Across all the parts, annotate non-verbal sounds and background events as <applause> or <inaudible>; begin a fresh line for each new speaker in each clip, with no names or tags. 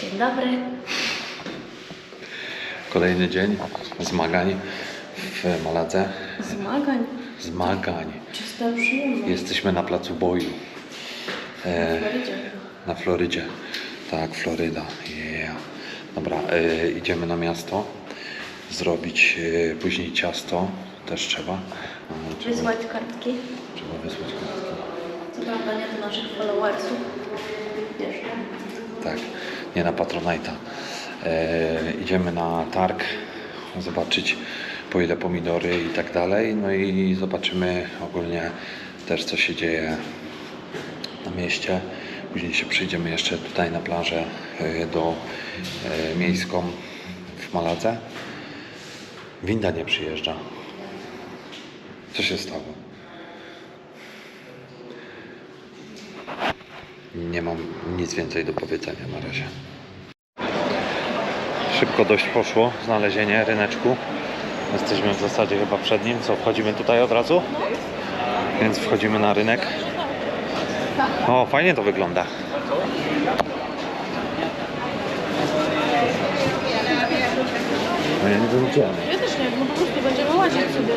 Dzień dobry.
Kolejny dzień zmagań w Maladze.
Zmagań.
Zmagań.
Czysta przyjemność.
Jesteśmy na placu boju e,
Florydzie.
na Florydzie. Tak, Floryda. Yeah. Dobra, e, idziemy na miasto. Zrobić e, później ciasto. Też trzeba. E, trzeba,
Wysłać kartki.
trzeba wysłać kartki.
Co prawda nie do naszych followersów. Wiesz.
Tak, nie na Patronite'a. E, idziemy na targ, zobaczyć po ile pomidory i tak dalej. No i zobaczymy ogólnie też co się dzieje na mieście. Później się przyjdziemy jeszcze tutaj na plażę e, do e, miejską w Maladze. Winda nie przyjeżdża. Co się stało? Nie mam nic więcej do powiedzenia na razie. Szybko dość poszło znalezienie ryneczku. Jesteśmy w zasadzie chyba przed nim. Co, wchodzimy tutaj od razu? Więc wchodzimy na rynek. O, fajnie to wygląda. No ja nie wiem gdzie.
Ja też nie wiem, no po prostu będziemy łazić sobie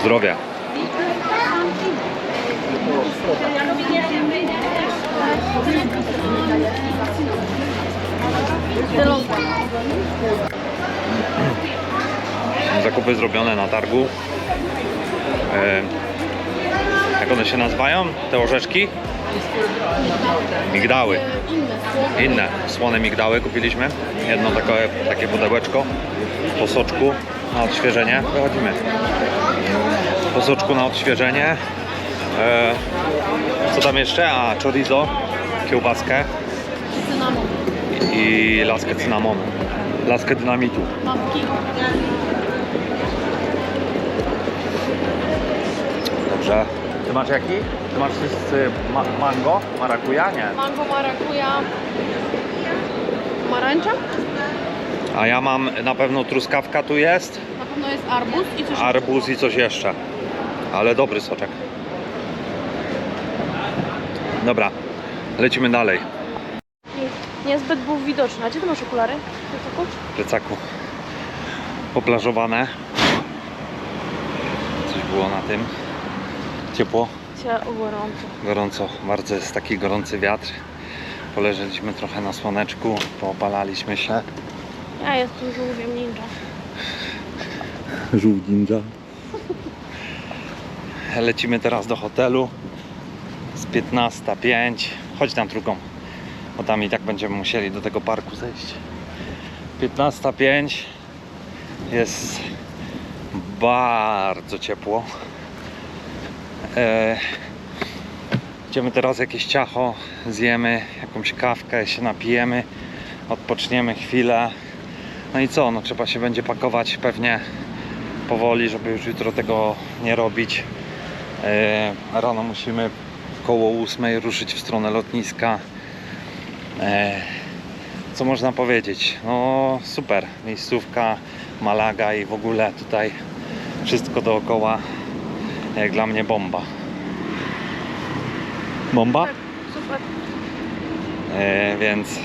Zdrowia. Zakupy zrobione na targu. E, jak one się nazywają? Te orzeszki? Migdały. Inne słone migdały kupiliśmy. Jedno takie, takie pudełeczko po soczku na odświeżenie. Wychodzimy. Po soczku na odświeżenie. E, co tam jeszcze? A, chorizo, kiełbaskę
Cynamon.
i laskę cynamonu. Laskę dynamitu.
Mapki.
Dobrze. Ty masz jaki? Ty masz z ma mango? Marakuja? Nie.
Mango, marakuja. Marańcza?
A ja mam na pewno truskawka tu jest,
Na pewno jest arbuz i coś
arbuz i coś jeszcze. Ale dobry soczek. Dobra, lecimy dalej.
niezbyt był widoczny. A gdzie ty masz okulary?
W plecaku. Poplażowane. Coś było na tym. Ciepło,
gorąco.
gorąco. Bardzo jest taki gorący wiatr. Poleżeliśmy trochę na słoneczku, poopalaliśmy się.
Ja jestem żółwiem ninja.
Żółw ninja. <laughs> Lecimy teraz do hotelu. z 15.05. Chodź na drugą, bo tam i tak będziemy musieli do tego parku zejść. 15.05 jest bardzo ciepło. E, idziemy teraz jakieś ciacho, zjemy jakąś kawkę, się napijemy, odpoczniemy chwilę. No i co, no trzeba się będzie pakować pewnie powoli, żeby już jutro tego nie robić. E, rano musimy koło 8 ruszyć w stronę lotniska. E, co można powiedzieć? No super, miejscówka, Malaga i w ogóle tutaj wszystko dookoła jak dla mnie bomba. Bomba?
Super.
E, więc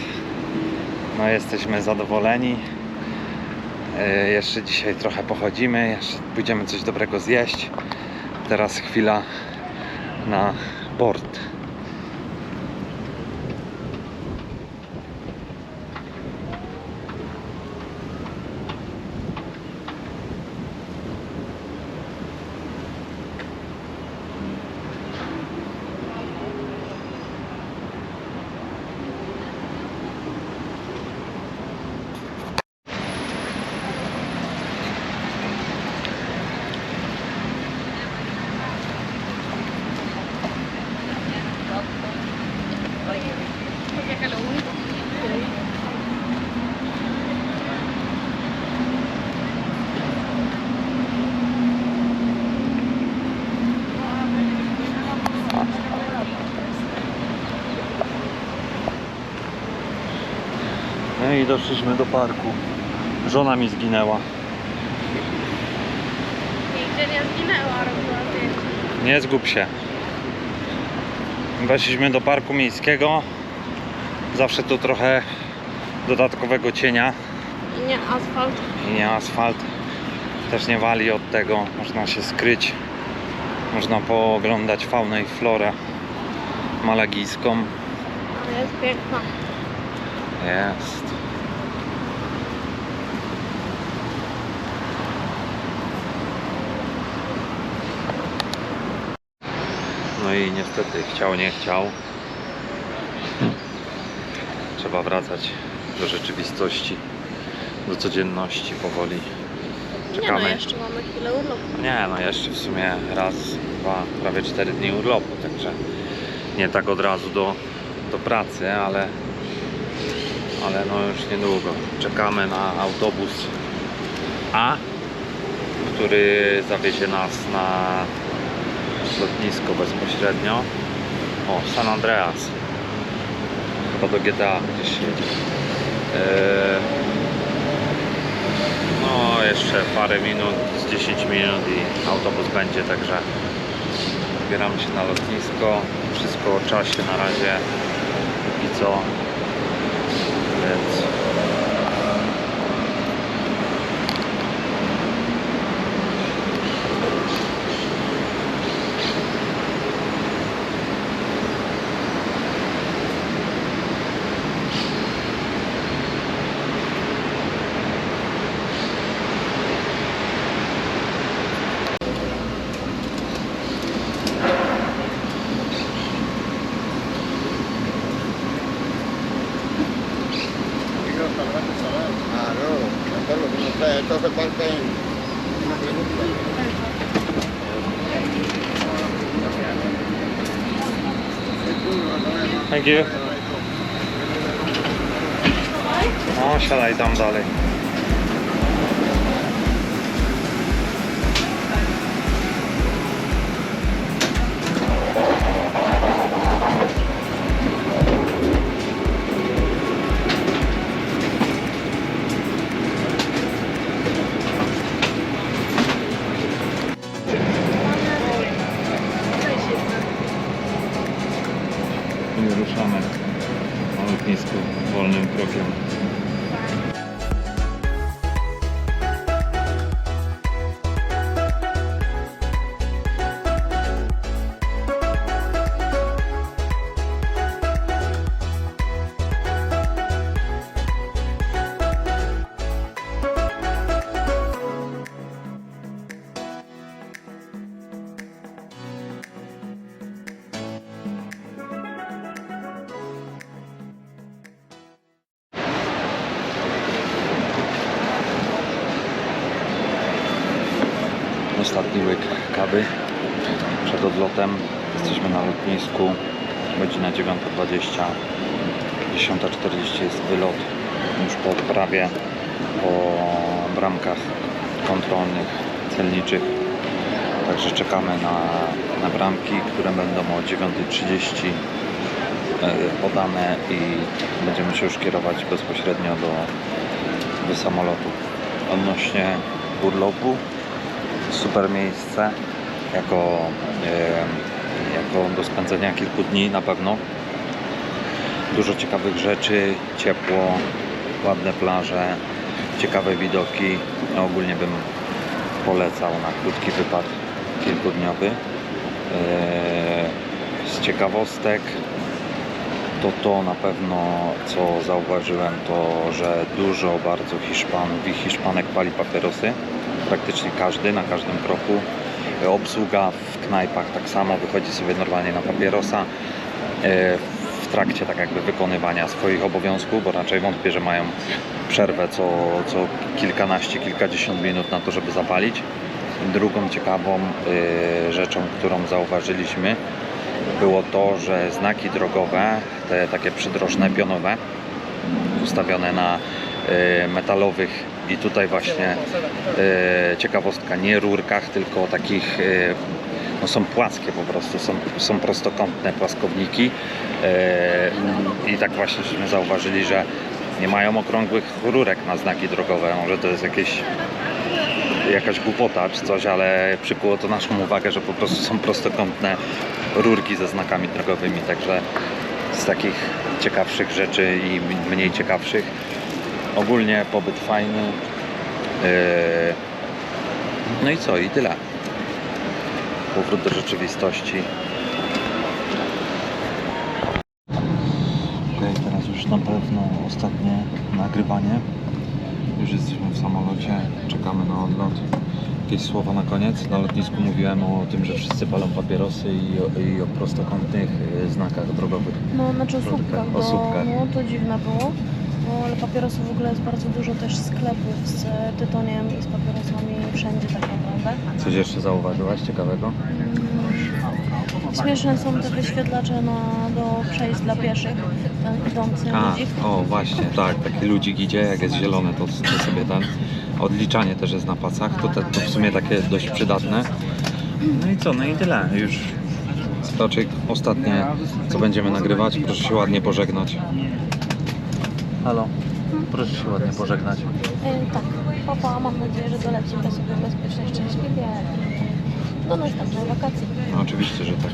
no jesteśmy zadowoleni. E, jeszcze dzisiaj trochę pochodzimy, jeszcze pójdziemy coś dobrego zjeść. Teraz chwila na port. No i doszliśmy do parku. Żona mi zginęła.
Nigdzie nie zginęła, robiła zdjęcie.
Nie zgub się. Weszliśmy do parku miejskiego. Zawsze tu trochę dodatkowego cienia
I nie asfalt.
i nie asfalt. Też nie wali od tego. Można się skryć. Można pooglądać faunę i florę malagijską.
Ale jest piękna.
Jest. No i niestety chciał, nie chciał. Trzeba wracać do rzeczywistości, do codzienności powoli.
Nie
Czekamy.
no, jeszcze mamy chwilę urlopu.
Nie, no jeszcze w sumie raz, dwa, prawie cztery dni urlopu, także nie tak od razu do, do pracy, ale, ale no już niedługo. Czekamy na autobus A, który zawiezie nas na lotnisko bezpośrednio. O, San Andreas. Chyba do GTA gdzieś jedzie. Eee, no, jeszcze parę minut, z 10 minut i autobus będzie, także zbieramy się na lotnisko. Wszystko o czasie na razie i co. Więc
falta, esto hace falta en...
Thank you. Oh, Ostatni łyk kawy przed odlotem. Jesteśmy na lotnisku. Godzina 9.20. 10.40 jest wylot. Już po prawie po bramkach kontrolnych, celniczych. Także czekamy na, na bramki, które będą o 9.30 e, podane i będziemy się już kierować bezpośrednio do, do samolotu. Odnośnie urlopu, super miejsce jako, e, jako do spędzenia kilku dni na pewno. Dużo ciekawych rzeczy, ciepło, ładne plaże, ciekawe widoki. Ogólnie bym polecał na krótki wypad kilkudniowy. Eee, Z ciekawostek to to na pewno co zauważyłem to, że dużo bardzo Hiszpanów i Hiszpanek pali papierosy. Praktycznie każdy, na każdym kroku. E, Obsługa w knajpach tak samo wychodzi sobie normalnie na papierosa. E, W trakcie tak jakby wykonywania swoich obowiązków, bo raczej wątpię, że mają przerwę co, co kilkanaście, kilkadziesiąt minut na to, żeby zapalić. Drugą ciekawą y, rzeczą, którą zauważyliśmy, było to, że znaki drogowe, te takie przydrożne, pionowe, ustawione na metalowych i tutaj właśnie y, ciekawostka, nie rurkach, tylko takich y, no są płaskie po prostu, są, są prostokątne płaskowniki i tak właśnie żeśmy zauważyli, że nie mają okrągłych rurek na znaki drogowe, może to jest jakieś jakaś głupota czy coś, ale przykuło to naszą uwagę, że po prostu są prostokątne rurki ze znakami drogowymi, także z takich ciekawszych rzeczy i mniej ciekawszych. Ogólnie pobyt fajny. Yy, No i co? I tyle. Powrót do rzeczywistości. Okej, teraz już na pewno ostatnie nagrywanie. Już jesteśmy w samolocie, czekamy na odlot. Jakieś słowa na koniec. Na lotnisku mówiłem o tym, że wszyscy palą papierosy i o, i o prostokątnych y, znakach drogowych.
No, znaczy o słupkach,
O słupkach.
no, to dziwne było. No, ale papierosów w ogóle jest bardzo dużo też sklepów z tytoniem i z papierosami wszędzie tak naprawdę.
Coś jeszcze zauważyłaś ciekawego?
Mm, Śmieszne są te wyświetlacze na, do przejść dla pieszych, ten idący
A,
ludzik.
o właśnie, tak, taki ludzik idzie, jak jest zielone, to, to sobie ten odliczanie też jest na pasach, to, te, to w sumie takie dość przydatne. No i co, no i tyle, już raczej ostatnie, co będziemy nagrywać, proszę się ładnie pożegnać. Halo, proszę się ładnie pożegnać.
E, tak, papa, mam nadzieję, że dolecimy sobie bezpiecznie, szczęśliwie i do następnej wakacji.
No, oczywiście, że tak.